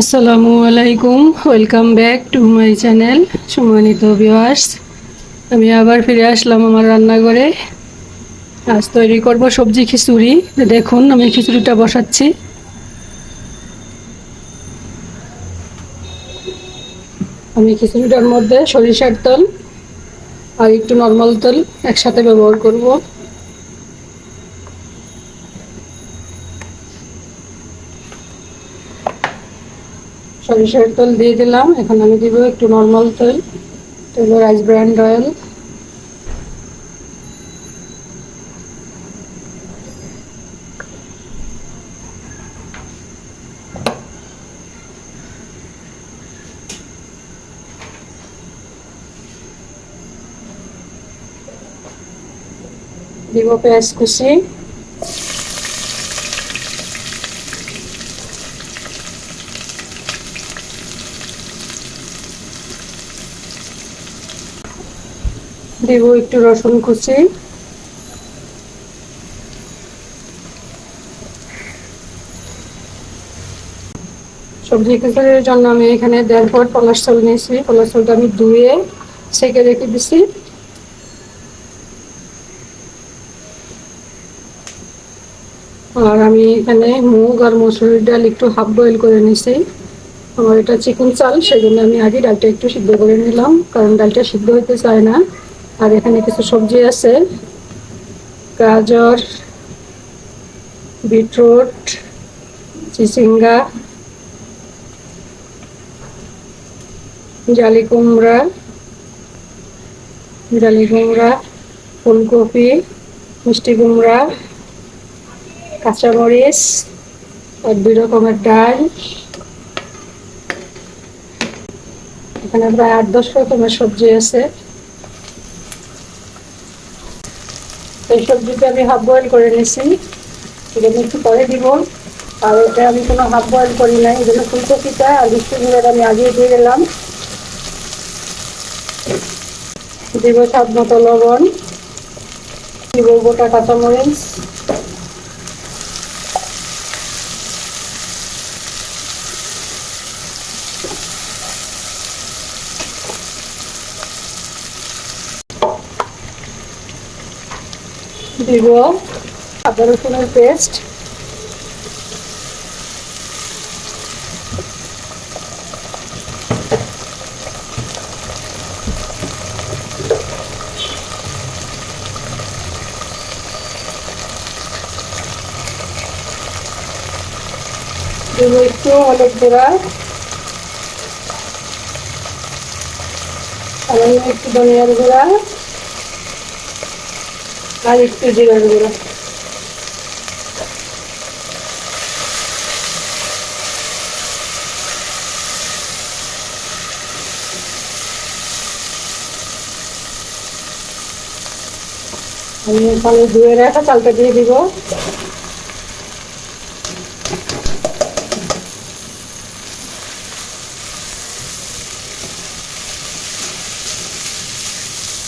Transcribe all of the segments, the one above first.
আসসালামু আলাইকুম welcome back to my channel সম্মানিত ভিউয়ার্স আমি আবার ফিরে আসলাম আমার রান্নাঘরে। আজ তৈরি করব সবজি খিচুড়ি। দেখুন, আমি খিচুড়িটা বসাচ্ছি। আমি খিচুড়িটার মধ্যে সরিষার তেল আর একটু নর্মাল তেল একসাথে ব্যবহার করব। সরিষার তেল দিয়ে দিলাম। এখন আমি দিব একটু নর্মাল তেল। তেল রাইস ব্র্যান্ড অয়েল দিব পেঁয়াজ কুচি। দিব একটু রসুন কুচি। সবজি খিচুড়ির জন্য আমি এখানে দেড় পট পলাশ চাল নিয়েছি। পলাশ চালটা আমি ধুয়ে সেকে রেখে দিছি। আর আমি এখানে মুগ আর মসুরির ডাল একটু হাফ বয়েল করে নিছি। আমার এটা চিকন চাল সেই জন্য আমি আগে ডালটা একটু সিদ্ধ করে নিলাম, কারণ ডালটা সিদ্ধ হইতে চায় না। আর এখানে কিছু সবজি আছে। গাজর, বিটরুট, চিচিঙ্গা, জালি কুমড়া জালি কুমড়া, ফুলকপি, মিষ্টি কুমড়া, কাঁচামরিচ, আর দুই রকমের ডাল। এখানে প্রায় আট দশ রকমের সবজি আছে। এই সবজিটা আমি হাফ বয়েল করে নিছি আমি একটু পরে দিব। আর এটা আমি কোনো হাফ বয়েল করি নাই, এই জন্য ফুলকপিটা আর গুঁড়োটা আমি আগে দিয়ে দিলাম। দিব স্বাদ মতো লবণ, দিব গোটা কাঁচামরিচ। দিব। আদা রসুনের পেস্ট একটু অনেক গুঁড়া একটু ধনিয়ার গুঁড়া। আর একটু জিরার গুঁড়ো। আমি এখানে ধুয়ে রাখা চালটা দিয়ে দিব।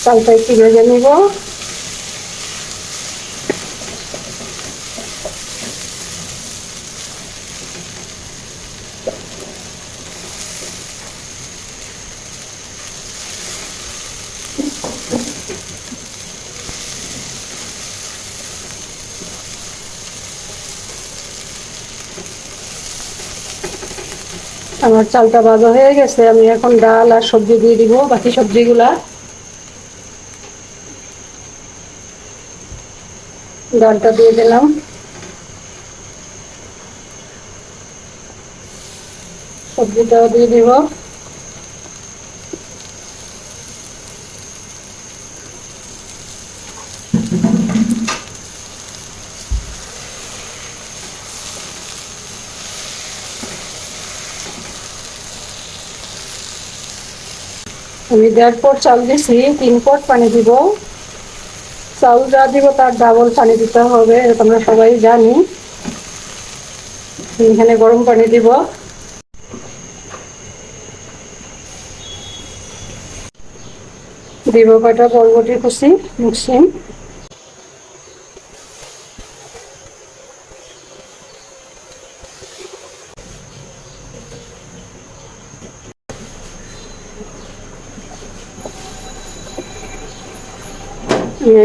চালটা একটু ভেজে নিব। আমার চালটা বাজা হয়ে গেছে, আমি এখন ডাল আর সবজি দিয়ে দিব, বাকি সবজিগুলা। ডালটা দিয়ে দিলাম। সবজিটাও দিয়ে দিব। আমি দেড় পট চাল দিছি তিন পট পানি দিব। চাউল যা দিব, তার ডাবল পানি দিতে হবে আমরা সবাই জানি। এখানে গরম পানি দিব। দিব কয়টা? বরবটি কুচি মুসিম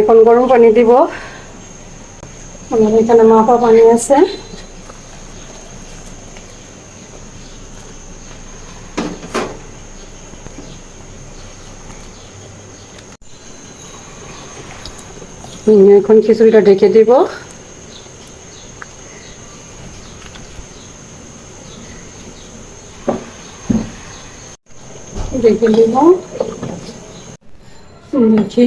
এখন গরম পানি দিব। আমার এখানে মাপা পানি আছে। এখন খিচুড়িটা ঢেকে দিব। ঢেকে দিব। দেখি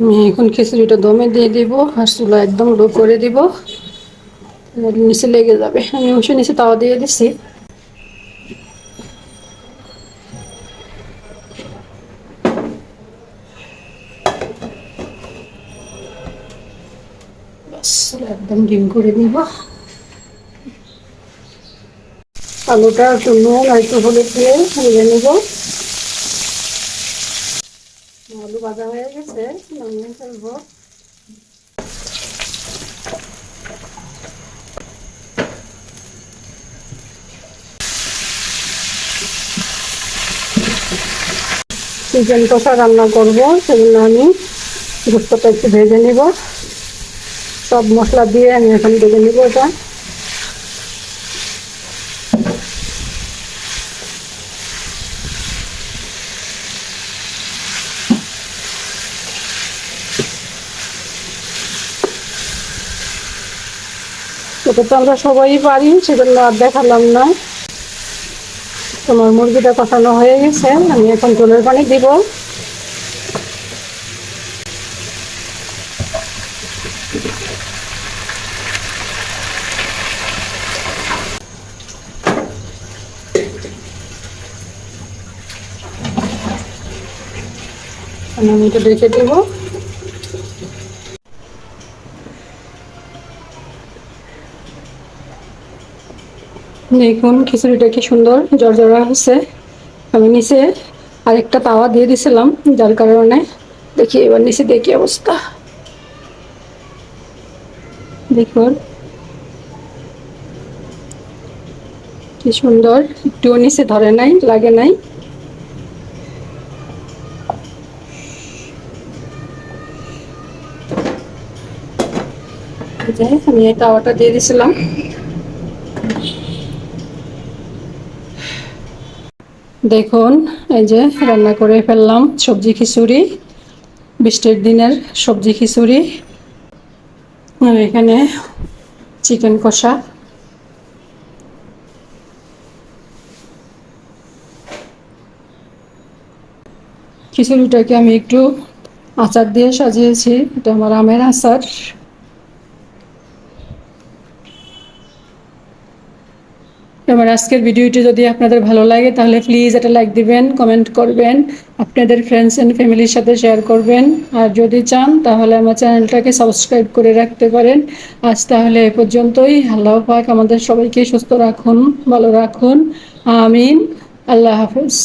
আমি এখন খিচুড়িটা দমে দিয়ে দিব আর চুলা একদম লো করে দিব। নিচে লেগে যাবে। আমি অবশ্য নিচে তাওয়া দিয়ে দিচ্ছি একদম ডিম করে দিব আলুটা একটু নুন আর একটু হলুদ দিয়ে ভেজে নিব। ভাজা হয়ে গেছে, নামিয়ে ফেলব। চিকেন কষা রান্না করব, সেজন্য আমি গুস্তটা একটু ভেজে নিব। সব মশলা দিয়ে আমি এখন ভেজে নিব এটা। এটা তো আমরা সবাই পারি, সেজন্য আর দেখালাম না। তোমার মুরগিটা কষানো হয়ে গেছে, আমি এখন জলের পানি দিব। আমি এটা রেখে দেবো। দেখুন খিচুড়িটা কি সুন্দর জর্জরা হচ্ছে আমি নিচে আরেকটা তাওয়া দিয়ে দিছিলাম, যার কারণে দেখি, এবার নিচে দেখি অবস্থা। দেখুন। কি সুন্দর, একটুও নিচে ধরে নাই, লাগে নাই। আমি এই তাওয়াটা দিয়ে দিছিলাম। দেখুন, এই যে রান্না করে ফেললাম সবজি খিচুড়ি, বৃষ্টির দিনের সবজি খিচুড়ি। আর এখানে চিকেন কষা। খিচুড়িটাকে আমি একটু আচার দিয়ে সাজিয়েছি। এটা আমার আমের আচার। আমার আজকের ভিডিওটি যদি আপনাদের ভালো লাগে, তাহলে প্লিজ এটা লাইক দিবেন কমেন্ট করবেন, আপনাদের ফ্রেন্ডস অ্যান্ড ফ্যামিলির সাথে শেয়ার করবেন। আর যদি চান, তাহলে আমার চ্যানেলটাকে সাবস্ক্রাইব করে রাখতে পারেন। আজ তাহলে এ পর্যন্তই। আল্লাহ পাক আমাদের সবাইকে সুস্থ রাখুন, ভালো রাখুন। আমিন। আল্লাহ হাফেজ।